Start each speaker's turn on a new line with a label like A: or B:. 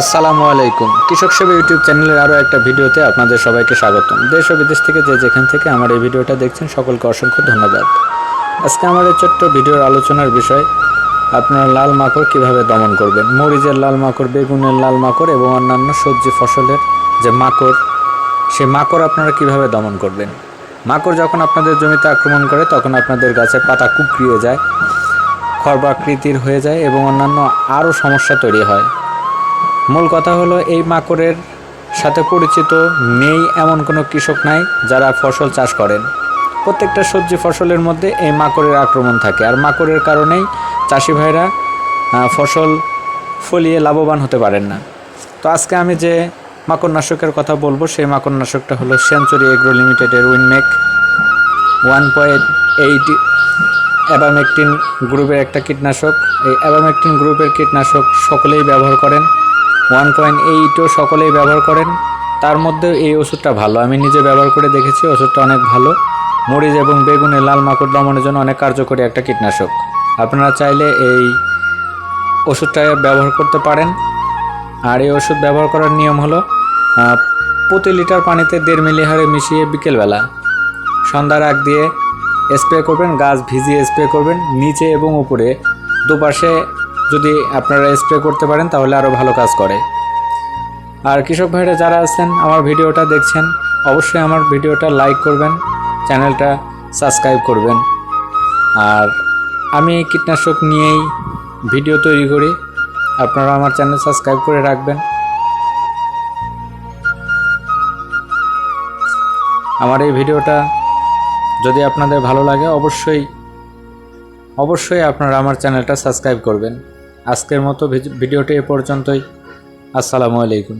A: আসসালামু আলাইকুম। কৃষক সেবা ইউটিউব চ্যানেলের আরও একটা ভিডিওতে আপনাদের সবাইকে স্বাগতম। দেশ ও বিদেশ থেকে যে যেখান থেকে আমার এই ভিডিওটা দেখছেন, সকলকে অসংখ্য ধন্যবাদ। আজকে আমার এই ছোট্ট ভিডিওর আলোচনার বিষয়, আপনারা লাল মাকড় কীভাবে দমন করবেন? মরিচের লাল মাকড়, বেগুনের লাল মাকড় এবং অন্যান্য সবজি ফসলের যে মাকড়, সেই মাকড় আপনারা কীভাবে দমন করবেন? মাকড় যখন আপনাদের জমিতে আক্রমণ করে, তখন আপনাদের গাছের পাতা কুকড়িয়ে যায় খর্বাকৃতির হয়ে যায় এবং অন্যান্য আরও সমস্যা তৈরি হয়। মূল কথা হলো এই মাকড়ের সাথে পরিচিত নেই এমন কোনো কৃষক নাই যারা ফসল চাষ করেন। প্রত্যেকটা সবজি ফসলের মধ্যে এই মাকড়ের আক্রমণ থাকে। আর মাকড়ের কারণেই চাষি ভাইরা ফসল ফলিয়ে লাভবান হতে পারেন না। তো আজকে আমি যে মাকড়নাশকের কথা বলব, সেই মাকড়নাশকটা হলো সেঞ্চুরি এগ্রো লিমিটেডের Winmek one point eight abamectin গ্রুপের একটা কীটনাশক। এই অ্যাবামেকটিন গ্রুপের কীটনাশক সকলেই ব্যবহার করেন। ওয়ান পয়েন্ট এইটও সকলেই ব্যবহার করেন। তার মধ্যে এই ওষুধটা ভালো। আমি নিজে ব্যবহার করে দেখেছি, ওষুধটা অনেক ভালো। মরিচ এবং বেগুনে লাল মাকড় দমনের জন্য অনেক কার্যকরী একটা কীটনাশক। আপনারা চাইলে এই ওষুধটা ব্যবহার করতে পারেন। আর এই ওষুধ ব্যবহার করার নিয়ম হলো প্রতি লিটার পানিতে দেড় মিলি হারে মিশিয়ে বিকেলবেলা সন্ধ্যার আগ দিয়ে স্প্রে করবেন, গাছ ভিজিয়ে স্প্রে করবেন, নিচে এবং উপরে দুপাশে যদি আপনারা স্প্রে করতে পারেন, তাহলে আরও ভালো কাজ করে। আর কৃষক ভাইরা যারা আছেন, আমার ভিডিওটা দেখছেন, অবশ্যই আমার ভিডিওটা লাইক করবেন, চ্যানেলটা সাবস্ক্রাইব করবেন। আর আমি কীটনাশক নিয়েই ভিডিও তৈরি করি। আপনারা আমার চ্যানেল সাবস্ক্রাইব করে রাখবেন। আমার এই ভিডিওটা যদি আপনাদের ভালো লাগে, অবশ্যই অবশ্যই আপনারা আমার চ্যানেলটা সাবস্ক্রাইব করবেন। আজকের মতো ভিডিওটি এ পর্যন্তই। আসসালামু আলাইকুম।